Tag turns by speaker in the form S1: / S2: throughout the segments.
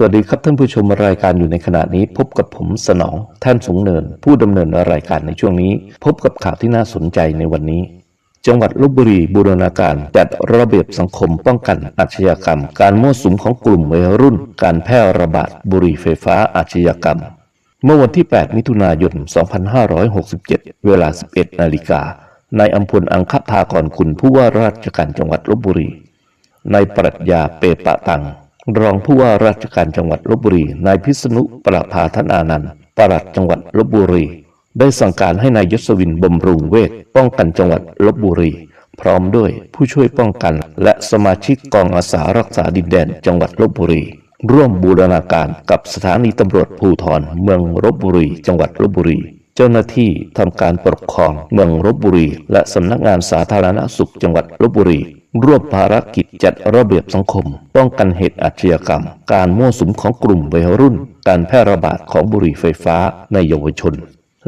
S1: สวัสดีครับท่านผู้ชมรายการอยู่ในขณะนี้ พบกับผมสนองท่านสงเนิน ผู้ดำเนินรายการในช่วงนี้ พบกับข่าวที่น่าสนใจในวันนี้ จังหวัดลบบุรีบูรณาการจัดระเบียบสังคมป้องกันอาชญากรรม การมั่วสุมของกลุ่มวัยรุ่น การแพร่ระบาดบุหรี่ไฟฟ้าอาชญากรรม เมื่อวันที่ 8 มิถุนายน 2567 เวลา 11 นาฬิกานายอัมพลอังคภากรคุณผู้ว่าราชการจังหวัดลบบุรีนายปรัชญาเปปะตัง รองผู้ว่าราชการจังหวัดลบบุรี นายพิษณุประภาธนานันท์ปลัดจังหวัดลบบุรี ได้สั่งการให้นายยศวินบำรุงเวทป้องกันจังหวัดลบบุรี พร้อมด้วยผู้ช่วยป้องกัน และสมาชิกกองอาสารักษาดินแดนจังหวัดลบบุรี ร่วมบูรณาการกับสถานีตำรวจภูธรเมืองลบบุรี จังหวัดลบบุรี เจ้าหน้าที่ทำการปกครองเมืองลบบุรี และสำนักงานสาธารณสุขจังหวัดลบบุรี ร่วมภารกิจจัดระเบียบสังคม ป้องกันเหตุอาชญากรรม การมั่วสุมของกลุ่มวัยรุ่น การแพร่ระบาดของบุหรี่ไฟฟ้าในเยาวชน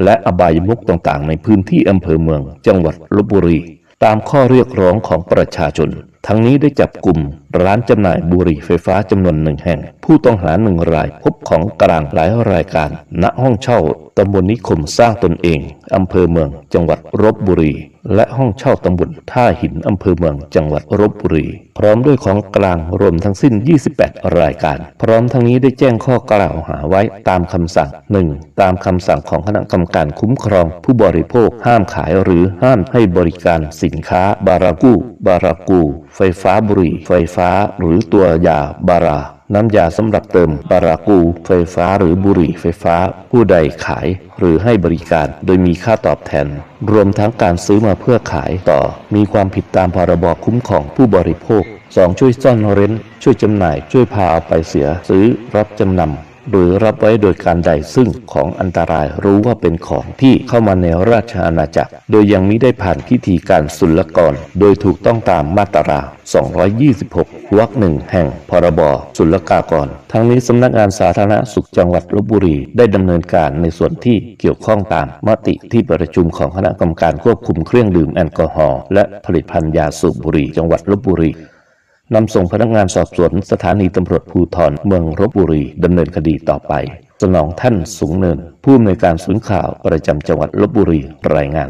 S1: และอบายมุกต่างๆ ในพื้นที่อำเภอเมือง จังหวัดลบบุรี ตามข้อเรียกร้องของประชาชน ทั้งนี้ได้จับกลุ่มร้านจำหน่ายบุหรี่ไฟฟ้าจำนวนหนึ่งแห่ง ผู้ต้องหาหนึ่งรายพบของกลางหลายรายการ ณห้องเช่าตำบลนิคมสร้างตนเองอำเภอเมือง จังหวัดลบบุรี และห้องเช่าตำบลท่าหินอำเภอเมือง จังหวัดลบบุรี พร้อมด้วยของกลางรวมทั้งสิ้น 28 รายการ พร้อมทั้งนี้ได้แจ้งข้อกล่าวหาไว้ตามคำสั่ง 1. ตามคำสั่งของคณะกรรมการคุ้มครอง ผู้บริโภคห้ามขายหรือห้ามให้บริการสินค้า บารากูบารากูไฟฟ้าบุหรี่ ไฟฟ้าหรือตัวยาบารา น้ำยาสำหรับเติมบารากู ไฟฟ้าหรือบุหรี่ไฟฟ้า ผู้ใดขาย หรือให้บริการโดยมีค่าตอบแทน รวมทั้งการซื้อมาเพื่อขายต่อ มีความผิดตามพรบคุ้มครองผู้บริโภค 2. ช่วยซ่อนเร้น ช่วยจำหน่าย ช่วยพาเอาไปเสีย ซื้อรับจำนำ หรือรับไว้โดยการใดซึ่งของอันตรายรู้ว่าเป็นของที่เข้ามาในราชอาณาจักร โดยยังมิได้ผ่านพิธีการศุลกร โดยถูกต้องตามมาตรา 226 วรรคหนึ่งแห่งพรบศุลกากร ทั้งนี้สำนักงานสาธารณสุขจังหวัดลบบุรีได้ดำเนินการในส่วนที่เกี่ยวข้องตามมติที่ประชุมของคณะกรรมการควบคุมเครื่องดื่มแอลกอฮอล์และผลิตภัณฑ์ยาสูบบุหรี่จังหวัดลบบุรี นำส่งพนักงานสอบสวนสถานีตำรวจภูธรเมืองลบบุรีดำเนินคดีต่อไป สนองท่านสูงเนิน ผู้อำนวยการศูนย์ข่าวประจำจังหวัดลบบุรีรายงาน